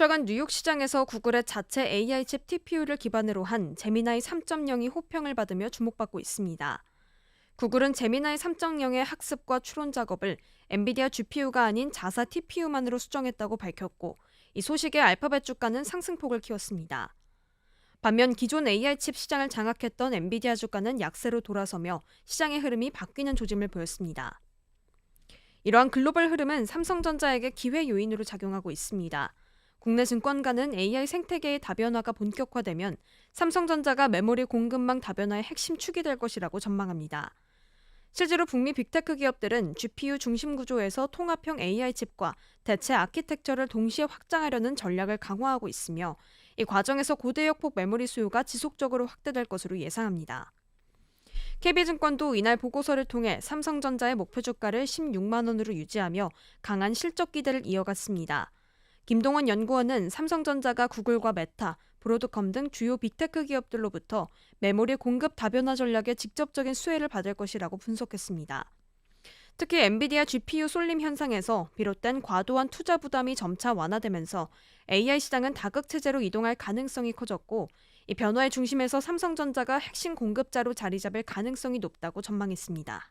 최근 뉴욕 시장에서 구글의 자체 AI 칩 TPU를 기반으로 한 제미나이 3.0이 호평을 받으며 주목받고 있습니다. 구글은 제미나이 3.0의 학습과 추론 작업을 엔비디아 GPU가 아닌 자사 TPU만으로 수정했다고 밝혔고 이 소식에 알파벳 주가는 상승폭을 키웠습니다. 반면 기존 AI 칩 시장을 장악했던 엔비디아 주가는 약세로 돌아서며 시장의 흐름이 바뀌는 조짐을 보였습니다. 이러한 글로벌 흐름은 삼성전자에게 기회 요인으로 작용하고 있습니다. 국내 증권가는 AI 생태계의 다변화가 본격화되면 삼성전자가 메모리 공급망 다변화의 핵심 축이 될 것이라고 전망합니다. 실제로 북미 빅테크 기업들은 GPU 중심 구조에서 통합형 AI 칩과 대체 아키텍처를 동시에 확장하려는 전략을 강화하고 있으며 이 과정에서 고대역폭 메모리 수요가 지속적으로 확대될 것으로 예상합니다. KB증권도 이날 보고서를 통해 삼성전자의 목표 주가를 16만 원으로 유지하며 강한 실적 기대를 이어갔습니다. 김동원 연구원은 삼성전자가 구글과 메타, 브로드컴 등 주요 빅테크 기업들로부터 메모리 공급 다변화 전략의 직접적인 수혜를 받을 것이라고 분석했습니다. 특히 엔비디아 GPU 쏠림 현상에서 비롯된 과도한 투자 부담이 점차 완화되면서 AI 시장은 다극 체제로 이동할 가능성이 커졌고 이 변화의 중심에서 삼성전자가 핵심 공급자로 자리 잡을 가능성이 높다고 전망했습니다.